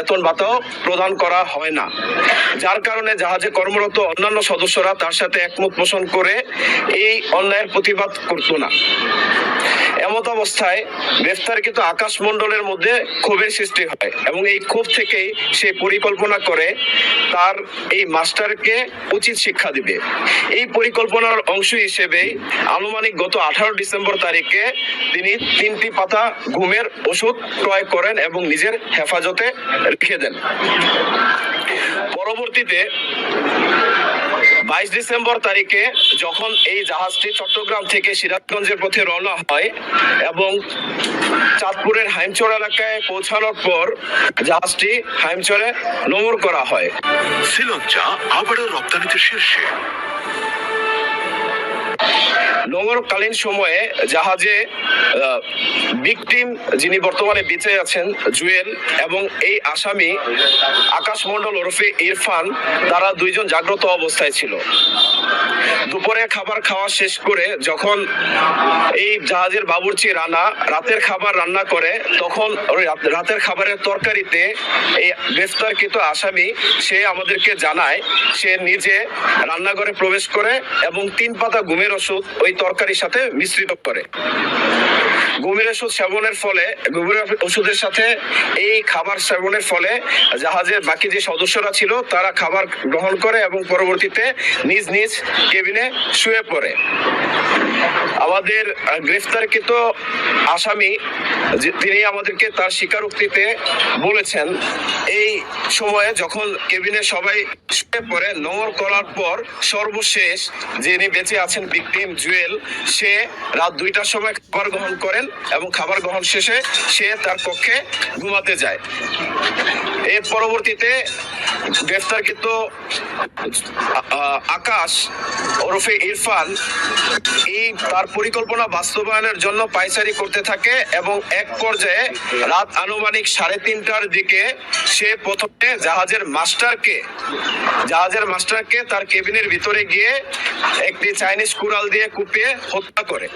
বেতন ভাতাও প্রদান করা হয় না। যার কারণে জাহাজে কর্মরত অন্যান্য সদস্যরা তার সাথে একমত পোষণ করে এই অন্যায়ের প্রতিবাদ করতো না। এমত অবস্থায় গ্রেফতারকৃত আকাশ মণ্ডলের মধ্যে ক্ষোভের সৃষ্টি হয় এবং এই ক্ষোভ থেকেই সে পরিকল্পনা করে তার এই মাস্টারকে উচিত শিক্ষা দিবে। এই পরিকল্পনার অংশ হিসেবে আনুমানিক গত আঠারো ডিসেম্বর তারিখে তিনি তিনটি পাতা ঘুমের ওষুধ ক্রয় করেন এবং নিজের হেফাজতে রেখে দেন। পরবর্তীতে বাইশ ডিসেম্বর তারিখে যখন এই জাহাজটি চট্টগ্রাম থেকে সিরাজগঞ্জের পথে রওনা হয় এবং চাঁদপুরের হাইমচর এলাকায় পৌঁছানোর পর জাহাজটি হাইমচরে নোঙর করা হয়। শ্রীলঞ্চা আবারও রপ্তানিতে শীর্ষে। নোঙরকালীন সময়ে জাহাজে বিকটিম যিনি বর্তমানে বেঁচে আছেন, জুয়েল এবং এই আসামি আকাশ মণ্ডল ওরফে ইরফান, তারা দুইজন জাগ্রত অবস্থায় ছিল। দুপুরে খাবার খাওয়া শেষ করে যখন এই জাহাজের বাবুর্চি রানা রাতের খাবার রান্না করে, তখন রাতের খাবারের তরকারিতে এই গ্রেফতারকৃত আসামি, সে আমাদেরকে জানায়, সে নিজে রান্নাঘরে প্রবেশ করে এবং তিন পাতা ঘুমের ওষুধ ওই তরকারির সাথে মিশ্রিত করে। ঘুমের ওষুধ সেবনের ফলে ঘুমের ওষুধের সাথে এই খাবার সেবনের ফলে জাহাজের বাকি যে সদস্যরা ছিল, তারা খাবার গ্রহণ করে এবং পরবর্তীতে নিজ নিজ কেবিনে শুয়ে পড়ে। আমাদের গ্রেফতারকৃত আসামি তিনি আমাদেরকে তার স্বীকারোক্তিতে বলেছেন, এই সময়ে যখন কেবিনে সবাই শুয়ে পড়ে নোংর করার পর সর্বশেষ যিনি বেঁচে আছেন ভিকটিম জুয়েল সে রাত দুইটার সময় খাবার গ্রহণ করেন এবং খাবার গ্রহণ শেষে সে তার কক্ষে ঘুমাতে যায়। এর পরবর্তীতে গ্রেফতারকৃত আকাশ ওরফে ইরফান এই তার পরিকল্পনা বাস্তবায়নের জন্য পাইচারি করতে থাকে এবং এক পর্যায়ে রাত আনুমানিক সাড়ে তিনটার দিকে সে প্রথমে জাহাজের মাস্টারকে জাহাজের মাস্টারকে তার কেবিনের ভিতরে গিয়ে একটি চাইনিজ কুড়াল দিয়ে কুপিয়ে হত্যা করে।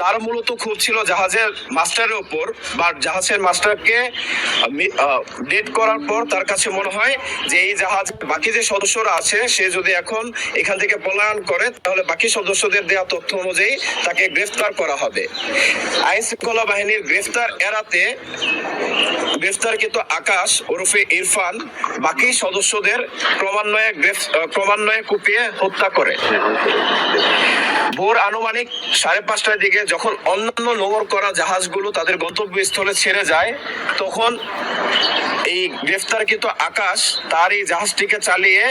তার মূলত খুব ছিল জাহাজের মাস্টারের উপর বা জাহাজের মাস্টারকে ডেট করার পর তার কাছে মনে হয় যে এই জাহাজ, বাকি যে সদস্যরা আছে, সে যদি এখন এখান থেকে পলায়ন করে, তাহলে বাকি সদস্যদের দেওয়া তথ্য অনুযায়ী তাকে গ্রেফতার করা হবে। আইন শৃঙ্খলা বাহিনীর গ্রেফতার এড়াতে গ্রেফতারকৃত আকাশ ওরফে ইরফান বাকি সদস্যদের ক্রমান্বয়ে ক্রমান্বয়ে কুপিয়ে হত্যা করে। ভোর আনুমানিক সাড়ে পাঁচটার দিকে যখন অন্যান্য নোঙর করা জাহাজগুলো তাদের গন্তব্যস্থলে ছেড়ে যায়, তখন এই গ্রেফতারকৃত আকাশ তার এই জাহাজটিকে চালিয়ে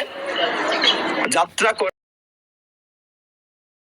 যাত্রা করে